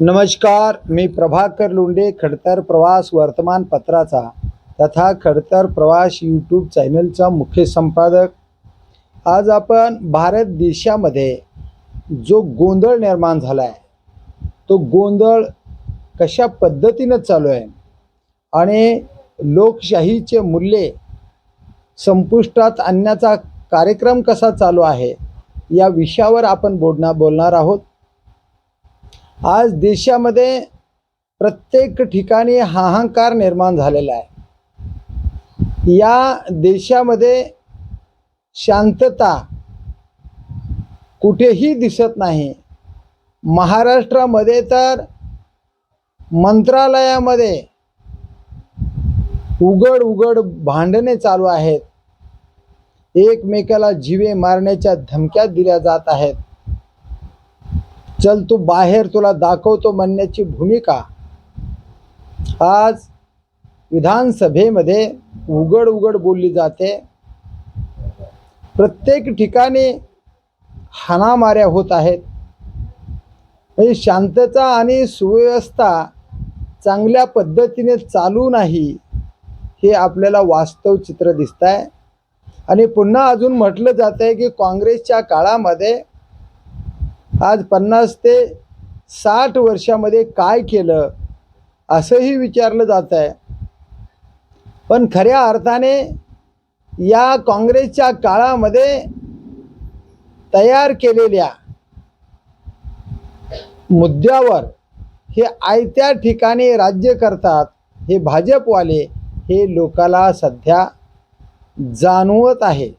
नमस्कार मी प्रभाकर लोंडे खडतर प्रवास वर्तमानपत्राचा तथा खडतर प्रवास यूट्यूब चॅनलचा मुख्य संपादक. आज आपण भारत देशामध्ये जो गोंधळ निर्माण झाला आहे तो गोंधळ कशा पद्धतीनं चालू आहे आणि लोकशाहीचे मूल्ये संपुष्टात आणण्याचा कार्यक्रम कसा चालू आहे या विषयावर आपण बोलणार बोलणार आहोत. आज देशामध्ये प्रत्येक ठिकाणी हाहाकार निर्माण झालेला आहे. या देशामध्ये शांतता कुठेही दिसत नाही. महाराष्ट्रामध्ये तर मंत्रालयामध्ये उघड उघड भांडणे चालू आहेत. एकमेकाला जीवे मारण्याच्या धमक्या दिल्या जात आहेत. चल तू बाहेर तुला दाखवतो म्हणण्याची भूमिका. आज विधानसभेमध्ये उघड उघड बोलली जाते. प्रत्येक ठिकाणी हाणामाऱ्या होत आहेत. म्हणजे शांतता आणि सुव्यवस्था चांगल्या पद्धतीने चालू नाही हे आपल्याला वास्तव चित्र दिसत आहे आणि पुन्हा अजून म्हटलं जात आहे की काँग्रेसच्या काळामध्ये आज पन्नास ते साठ वर्षामध्ये काय केलं असंही विचारलं जात आहे. पण खऱ्या अर्थाने या काँग्रेसच्या काळामध्ये तयार केलेल्या मुद्द्यावर हे आयत्या ठिकाणी राज्य करतात हे भाजपवाले हे लोकाला सध्या जाणवत आहे.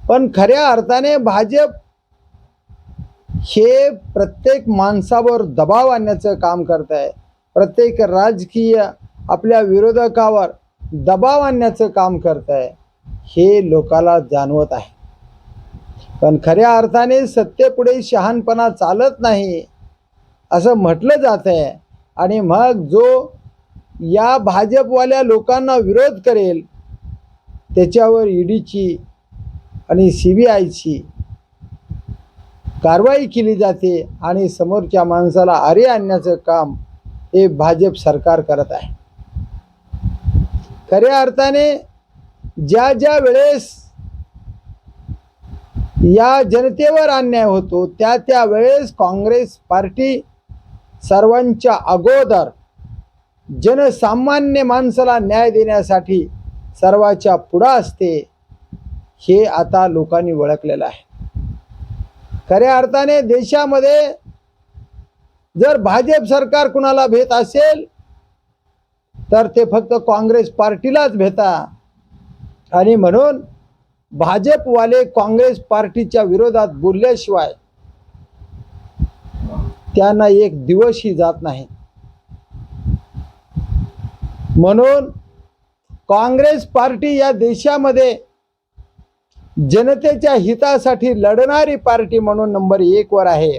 पण खऱ्या अर्थाने भाजप हे प्रत्येक माणसावर दबाव आणण्याचं काम करत आहे प्रत्येक राजकीय आपल्या विरोधकावर दबाव आणण्याचं काम करत आहे हे लोकाला जाणवत आहे. पण खऱ्या अर्थाने सत्तेपुढे शहाणपणा चालत नाही असं म्हटलं जात आहे आणि मग जो या भाजपवाल्या लोकांना विरोध करेल त्याच्यावर ईडीची आणि सी बी आयची कारवाई केली जाते आणि समोरच्या माणसाला आरे आणण्याचं काम हे भाजप सरकार करत आहे. खऱ्या अर्थाने ज्या ज्या वेळेस या जनतेवर अन्याय होतो त्या त्या वेळेस काँग्रेस पार्टी सर्वांच्या अगोदर जनसामान्य माणसाला न्याय देण्यासाठी सर्वाच्या पुढं असते हे आता लोकांनी ओळखलेलं आहे. खऱ्या अर्थाने देशामध्ये जर भाजप सरकार कुणाला भेट असेल तर ते फक्त काँग्रेस पार्टीलाच भेटा. आणि म्हणून भाजपवाले काँग्रेस पार्टीच्या विरोधात बोलल्याशिवाय त्यांना एक दिवसही जात नाही. म्हणून काँग्रेस पार्टी या देशामध्ये जनतेच्या हितासाठी लढणारी पार्टी म्हणून नंबर एक वर आहे.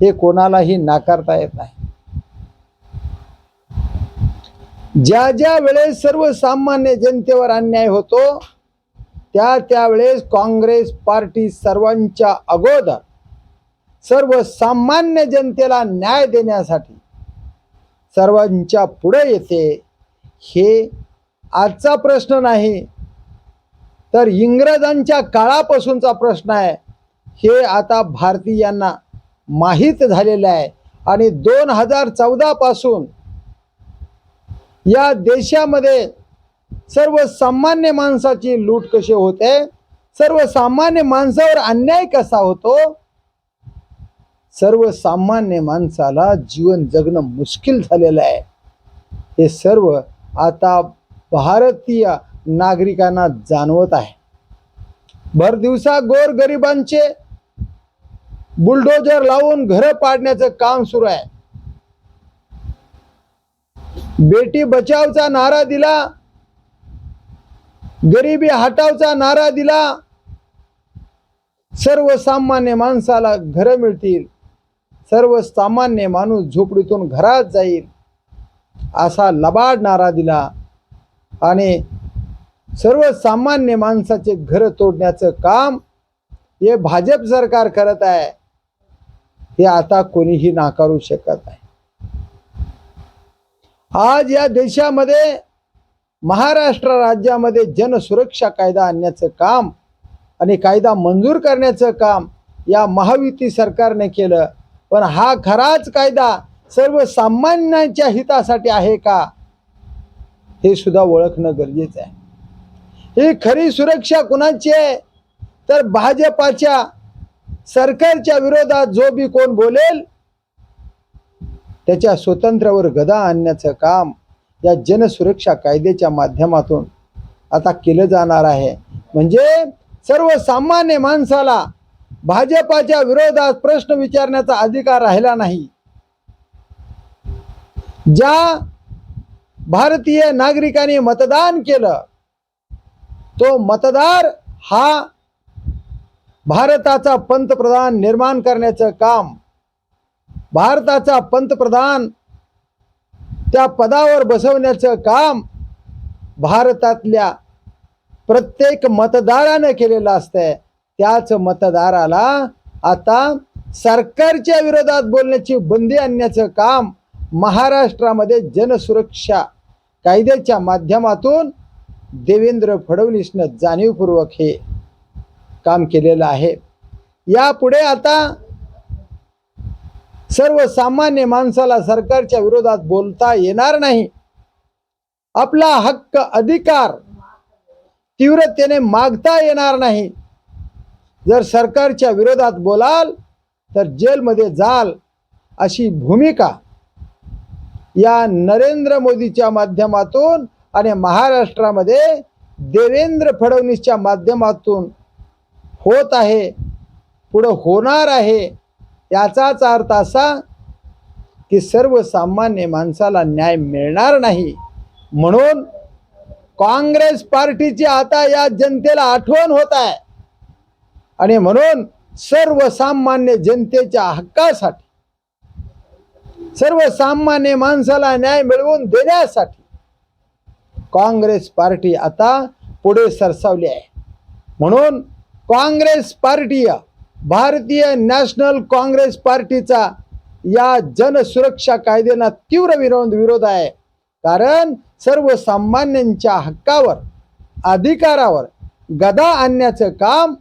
हे कोणालाही नाकारता येत नाही. ज्या ज्या वेळेस सर्वसामान्य जनतेवर अन्याय होतो त्या त्यावेळेस काँग्रेस पार्टी सर्वांच्या अगोदर सर्वसामान्य जनतेला न्याय देण्यासाठी सर्वांच्या पुढे येते हे आजचा प्रश्न नाही. तर इंग्रजांच्या काळापासूनचा प्रश्न आहे. हे आता भारतीयांना माहीत झालेलं आहे. आणि दोन हजार चौदापासून या देशामध्ये सर्वसामान्य माणसाची लूट कशी होते? सर्वसामान्य माणसावर अन्याय कसा होतो? सर्वसामान्य माणसाला जीवन जगणं मुश्किल झालेलं आहे. हे सर्व आता भारतीय नागरिकांना जाणवत आहे. भर दिवसा गोर गरिबांचे बुलडोजर लावून घरं पाडण्याचं काम सुरू आहे. बेटी बचावचा नारा दिला गरिबी हटावचा नारा दिला सर्वसामान्य माणसाला घरं मिळतील सर्वसामान्य माणूस झोपडीतून घरात जाईल असा लबाड नारा दिला आणि सर्वसामान्य माणसाचे घर तोडण्याचं काम हे भाजप सरकार करत आहे. हे आता कोणीही नाकारू शकत नाही. आज या देशामध्ये महाराष्ट्र राज्यामध्ये जनसुरक्षा कायदा आणण्याचं काम आणि कायदा मंजूर करण्याचं काम या महायुती सरकारने केलं. पण हा खराच कायदा सर्वसामान्यांच्या हितासाठी आहे का? हे सुद्धा ओळखणं गरजेचं आहे. ही खरी सुरक्षा कुणाची आहे? तर भाजपाच्या सरकारच्या विरोधात जो बी कोण बोलेल त्याच्या स्वतंत्रावर गदा आणण्याचं काम या जनसुरक्षा कायद्याच्या माध्यमातून आता केलं जाणार आहे. म्हणजे सर्वसामान्य माणसाला भाजपाच्या विरोधात प्रश्न विचारण्याचा अधिकार राहिला नाही. ज्या भारतीय नागरिकांनी मतदान केलं तो मतदार हा भारताचा पंतप्रधान निर्माण करण्याचं काम भारताचा पंतप्रधान त्या पदावर बसवण्याचं काम भारतातल्या प्रत्येक मतदारानं केलेलं असतंय. त्याच मतदाराला आता सरकारच्या विरोधात बोलण्याची बंदी आणण्याचं काम महाराष्ट्रामध्ये जनसुरक्षा कायद्याच्या माध्यमातून देवेंद्र फडणवीसनं जाणीवपूर्वक हे काम केलेलं आहे. यापुढे आता सर्वसामान्य माणसाला सरकारच्या विरोधात बोलता येणार नाही. आपला हक्क अधिकार तीव्रतेने मागता येणार नाही. जर सरकारच्या विरोधात बोलाल तर जेलमध्ये जाल अशी भूमिका या नरेंद्र मोदीच्या माध्यमातून आणि महाराष्ट्रामध्ये देवेंद्र फडणवीसच्या माध्यमातून होत आहे पुढं होणार आहे याचाच अर्थ असा की सर्वसामान्य माणसाला न्याय मिळणार नाही. म्हणून काँग्रेस पार्टीची आता या जनतेला आठवण होत आहे. आणि म्हणून सर्वसामान्य जनतेच्या हक्कासाठी सर्वसामान्य माणसाला न्याय मिळवून देण्यासाठी काँग्रेस पार्टी आता पुढे सरसावली आहे. म्हणून Congress party Bharatiya national Congress पार्टीचा या जनसुरक्षा कायद्यांना तीव्र विरोध विरोध आहे. कारण सर्वसामान्यांच्या हक्कावर अधिकारावर गदा आणण्याचं काम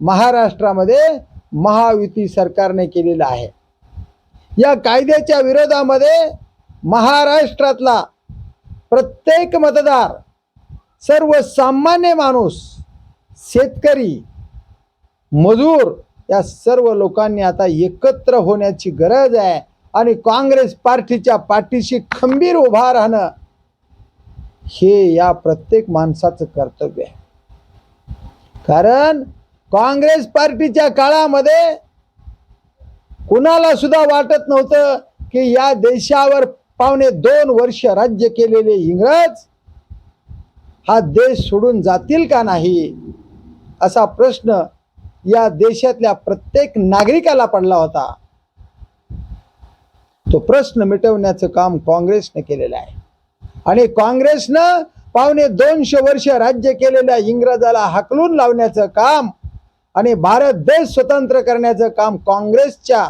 महाराष्ट्रामध्ये महायुती सरकारने केलेलं आहे. या कायद्याच्या विरोधामध्ये महाराष्ट्रातला प्रत्येक मतदार सर्वसामान्य माणूस शेतकरी मजूर या सर्व लोकांनी आता एकत्र होण्याची गरज आहे आणि काँग्रेस पार्टीच्या पाठीशी खंबीर उभा राहणं हे या प्रत्येक माणसाचं कर्तव्य आहे. कारण काँग्रेस पार्टीच्या काळामध्ये कुणाला सुद्धा वाटत नव्हतं की या देशावर पावणे दोन वर्ष राज्य केलेले इंग्रज हा देश सोडून जातील का नाही असा प्रश्न या देशातल्या प्रत्येक नागरिकाला पडला होता. तो प्रश्न मिटवण्याचं काम काँग्रेसने केलेलं आहे. आणि काँग्रेसनं पावणे दोनशे वर्ष राज्य केलेल्या इंग्रजाला हकलून लावण्याचं काम आणि भारत देश स्वतंत्र करण्याचं काम काँग्रेसच्या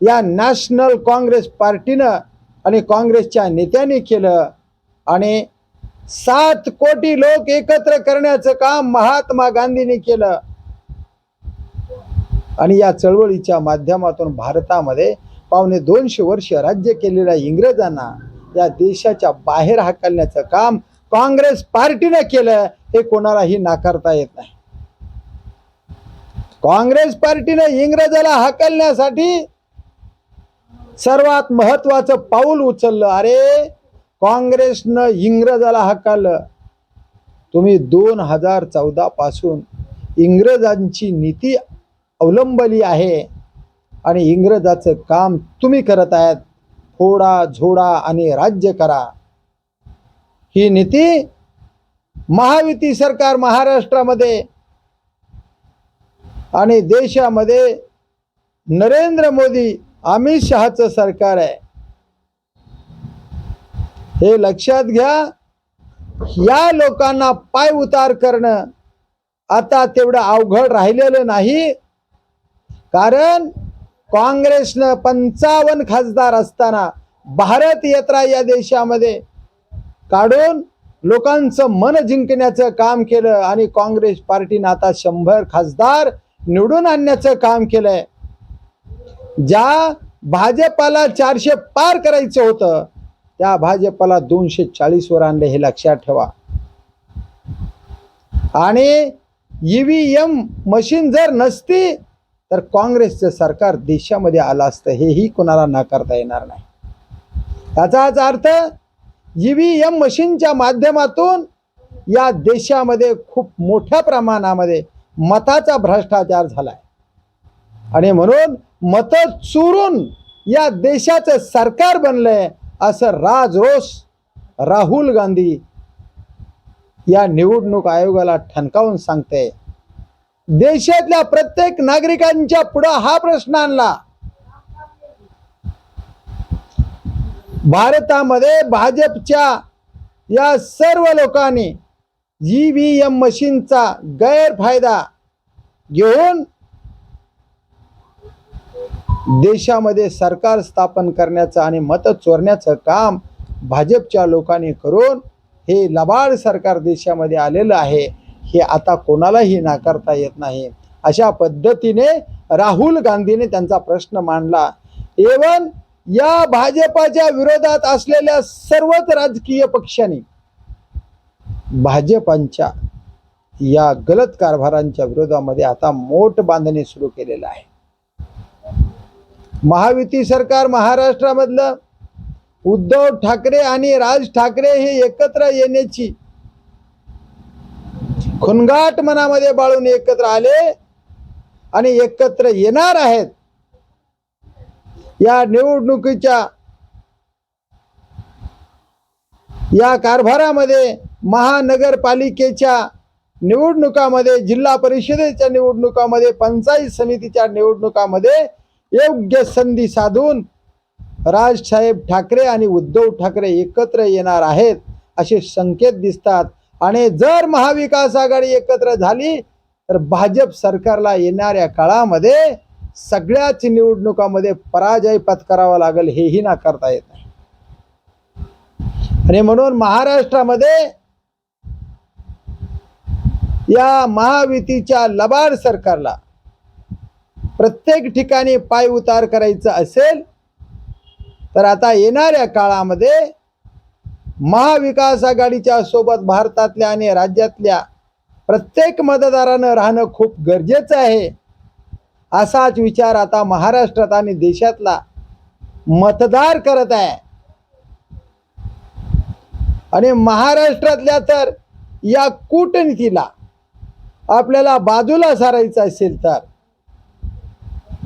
या नॅशनल काँग्रेस पार्टीनं आणि काँग्रेसच्या नेत्याने केलं. आणि सात कोटी लोक एकत्र करण्याचं काम महात्मा गांधींनी केलं. आणि या चळवळीच्या माध्यमातून भारतामध्ये पावणे दोनशे वर्ष राज्य केलेल्या इंग्रजांना या देशाच्या बाहेर हाकलण्याचं काम काँग्रेस पार्टीनं केलं हे कोणालाही नाकारता येत नाही. काँग्रेस पार्टीनं इंग्रजाला हाकलण्यासाठी सर्वात महत्वाचं पाऊल उचललं. अरे काँग्रेसनं इंग्रजाला हाकललं. तुम्ही दोन हजार चौदा पासून इंग्रजांची नीती अवलंबली आहे आणि इंग्रजाचं काम तुम्ही करत आहेत. फोडा झोडा आणि राज्य करा. ही नीती महायुती सरकार महाराष्ट्रामध्ये आणि देशामध्ये नरेंद्र मोदी अमित शहाचं सरकार आहे. हे लक्षात घ्या या लोकांना पाय उतार करणं आता तेवढं अवघड राहिलेलं नाही. कारण काँग्रेसनं पंचावन्न खासदार असताना भारत यात्रा या देशामध्ये काढून लोकांचं मन जिंकण्याचं काम केलं आणि काँग्रेस पार्टीनं आता शंभर खासदार निवडून आणण्याचं काम केलंय. ज्या भाजपाला चारशे पार करायचं होतं त्या भाजपाला दोनशे चाळीस वर आणले हे लक्षात ठेवा. आणि ईव्हीएम मशीन जर नसती तर काँग्रेसचं सरकार देशामध्ये आलं असतं हेही कोणाला नाकारता येणार नाही. त्याचाच अर्थ ईव्हीएम मशीनच्या माध्यमातून या देशामध्ये खूप मोठ्या प्रमाणामध्ये मताचा भ्रष्टाचार झालाय. आणि म्हणून मतं चुरून या देशाचं सरकार बनलंय असं राजरोष राहुल गांधी या निवडणूक आयोगाला ठणकावून सांगते. देशातल्या प्रत्येक नागरिकांच्या पुढं हा प्रश्न आणला. भारतामध्ये भाजपच्या या सर्व लोकांनी ई व्ही एम मशीनचा गैरफायदा घेऊन देशामध्ये सरकार स्थापन करण्याचं आणि मतं चोरण्याचं काम भाजपच्या लोकांनी करून हे लबाड सरकार देशामध्ये आलेलं आहे हे आता कोणालाही नाकारता येत नाही. अशा पद्धतीने राहुल गांधीने त्यांचा प्रश्न मांडला. एवन या भाजपाच्या विरोधात असलेल्या सर्वच राजकीय पक्षांनी भाजपांच्या या गलत कारभारांच्या विरोधामध्ये आता मोठ बांधणी सुरू केलेलं आहे. महायुती सरकार महाराष्ट्रामधलं उद्धव ठाकरे आणि राज ठाकरे हे एकत्र येण्याची खुनगाट मनामध्ये बाळून एकत्र आले आणि एकत्र येणार आहेत. या निवडणुकीच्या या कारभारामध्ये महानगरपालिकेच्या निवडणुकामध्ये जिल्हा परिषदेच्या निवडणुकामध्ये पंचायत समितीच्या निवडणुकामध्ये योग्य संधी साधून राजसाहेब ठाकरे आणि उद्धव ठाकरे एकत्र येणार आहेत असे संकेत दिसतात. आणि जर महाविकास आघाडी एकत्र झाली तर भाजप सरकारला येणाऱ्या काळामध्ये सगळ्याच निवडणुकामध्ये पराजय पत्करावा लागेल हेही नाकारता येत नाही. आणि म्हणून महाराष्ट्रामध्ये या महायुतीच्या लबाड सरकारला प्रत्येक ठिकाणी पाय उतार करायचं असेल तर आता येणाऱ्या काळामध्ये महाविकास आघाडीच्या सोबत भारतातल्या आणि राज्यातल्या प्रत्येक मतदारानं राहणं खूप गरजेचं आहे. असाच विचार आता महाराष्ट्रात आणि देशातला मतदार करत आहे. आणि महाराष्ट्रातल्या तर या कूटनीतीला आपल्याला बाजूला सारायचं असेल तर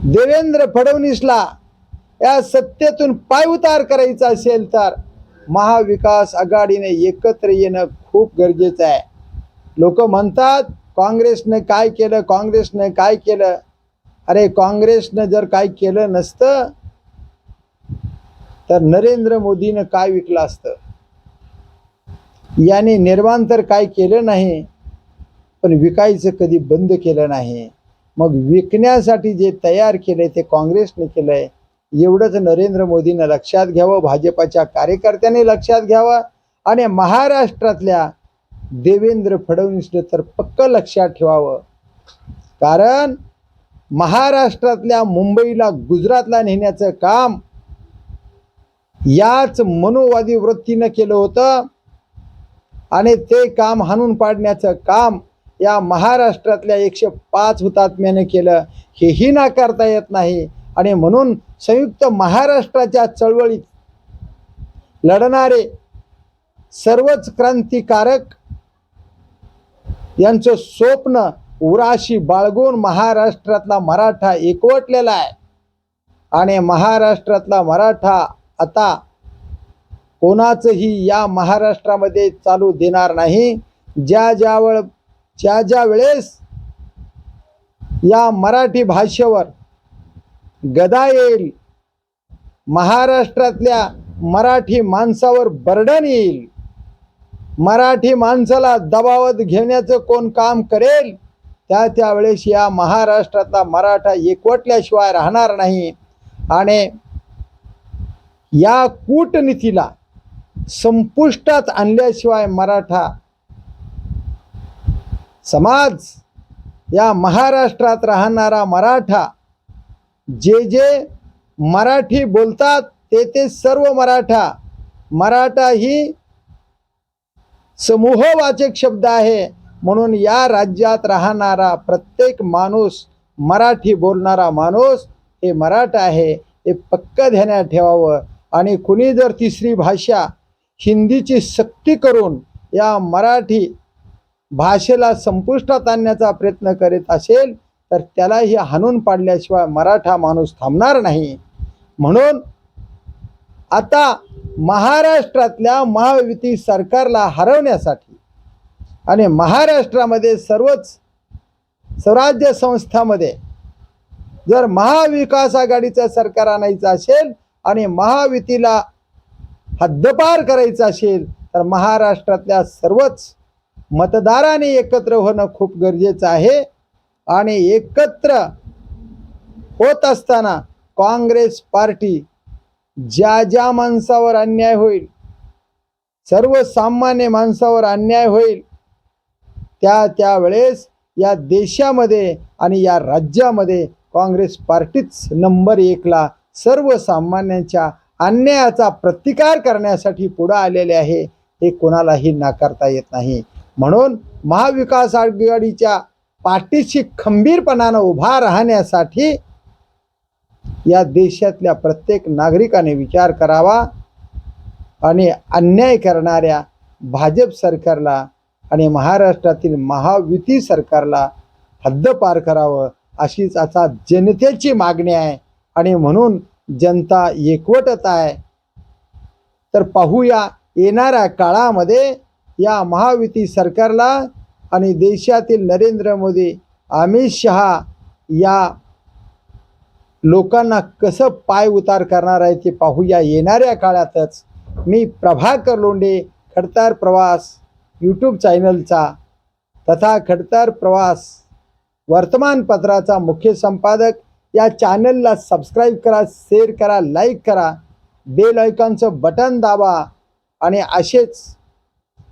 देवेंद्र फडणवीसला या सत्तेतून पायउतार करायचा असेल तर महाविकास आघाडीने एकत्र येणं खूप गरजेचं आहे. लोक म्हणतात काँग्रेसनं काय केलं काँग्रेसने काय केलं? अरे काँग्रेसनं जर काय केलं नसतं तर नरेंद्र मोदीनं काय विकलं असतं? याने निर्माण तर काय केलं नाही पण विकायचं कधी बंद केलं नाही? मग विकण्यासाठी जे तयार केलंय ते काँग्रेसने केलंय एवढंच नरेंद्र मोदीनं लक्षात घ्यावं भाजपाच्या कार्यकर्त्यांनी लक्षात घ्यावं आणि महाराष्ट्रातल्या देवेंद्र फडणवीसने तर पक्क लक्षात ठेवावं. कारण महाराष्ट्रातल्या मुंबईला गुजरातला नेण्याचं काम याच मनोवादी वृत्तीनं केलं होतं आणि ते काम हाणून पाडण्याचं काम या महाराष्ट्रातल्या एकशे पाच हुतात्म्याने केलं हेही नाकारता येत नाही. आणि म्हणून संयुक्त महाराष्ट्राच्या चळवळीत लढणारे सर्वच क्रांतिकारक यांचं स्वप्न उराशी बाळगून महाराष्ट्रातला मराठा एकवटलेला आहे. आणि महाराष्ट्रातला मराठा आता कोणाचंही या महाराष्ट्रामध्ये चालू देणार नाही. ज्या ज्यावेळ ज्या ज्या वेळेस या मराठी भाषेवर गदा येईल महाराष्ट्रातल्या मराठी माणसावर बर्डन येईल मराठी माणसाला दबावत घेण्याचं कोण काम करेल त्या त्यावेळेस या महाराष्ट्रातला मराठा एकवटल्याशिवाय राहणार नाही. आणि या कूटनीतीला संपुष्टात आणल्याशिवाय मराठा समाज या महाराष्ट्रात राहणारा मराठा जे जे मराठी बोलतात ते ते सर्व मराठा मराठा ही समूहवाचक शब्द आहे. म्हणून या राज्यात राहणारा प्रत्येक माणूस मराठी बोलणारा माणूस हे मराठा आहे हे पक्क ध्यानात ठेवावं. आणि कुणी जर तिसरी भाषा हिंदीची सक्ती करून या मराठी भाषेला संपुष्टात आणण्याचा प्रयत्न करीत असेल तर त्यालाही हाणून पाडल्याशिवाय मराठा माणूस थांबणार नाही. म्हणून आता महाराष्ट्रातल्या महायुती सरकारला हरवण्यासाठी आणि महाराष्ट्रामध्ये सर्वच स्वराज्य संस्थामध्ये जर महाविकास आघाडीचं सरकार आणायचं असेल आणि महायुतीला हद्दपार करायचं असेल तर महाराष्ट्रातल्या सर्वच मतदाराने एकत्र होणं खूप गरजेचं आहे. आणि एकत्र होत असताना काँग्रेस पार्टी ज्या ज्या माणसावर अन्याय होईल सर्वसामान्य माणसावर अन्याय होईल त्या त्यावेळेस या देशामध्ये आणि या राज्यामध्ये काँग्रेस पार्टीच नंबर एकला सर्वसामान्यांच्या अन्यायाचा प्रतिकार करण्यासाठी पुढं आलेले आहे हे कोणालाही नाकारता येत नाही. म्हणून महाविकास आघाडीच्या पाठीशी खंबीरपणानं उभा राहण्यासाठी या देशातल्या प्रत्येक नागरिकाने विचार करावा आणि अन्याय करणाऱ्या भाजप सरकारला आणि महाराष्ट्रातील महायुती सरकारला हद्दपार करावं अशीच आता जनतेची मागणी आहे. आणि म्हणून जनता एकवटत आहे. तर पाहूया येणाऱ्या काळामध्ये या महायुती सरकारला आणि देशातील नरेंद्र मोदी अमित शहा या लोकांना कसं पाय उतार करणार आहे ते पाहूया. येणाऱ्या काळातच मी प्रभाकर लोंडे खडतार प्रवास यूट्यूब चॅनलचा तथा खडतार प्रवास वर्तमानपत्राचा मुख्य संपादक. या चॅनलला सबस्क्राईब करा शेअर करा लाईक करा. बेल आयकॉनचं बटन दाबा आणि असेच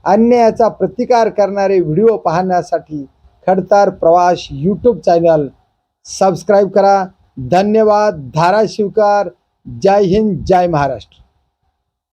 अन्यायाचा प्रतिकार करणारे व्हिडिओ पाहण्यासाठी खडतार प्रवास यूट्यूब चॅनल सबस्क्राईब करा. धन्यवाद. धाराशिवकार. जय हिंद. जय महाराष्ट्र.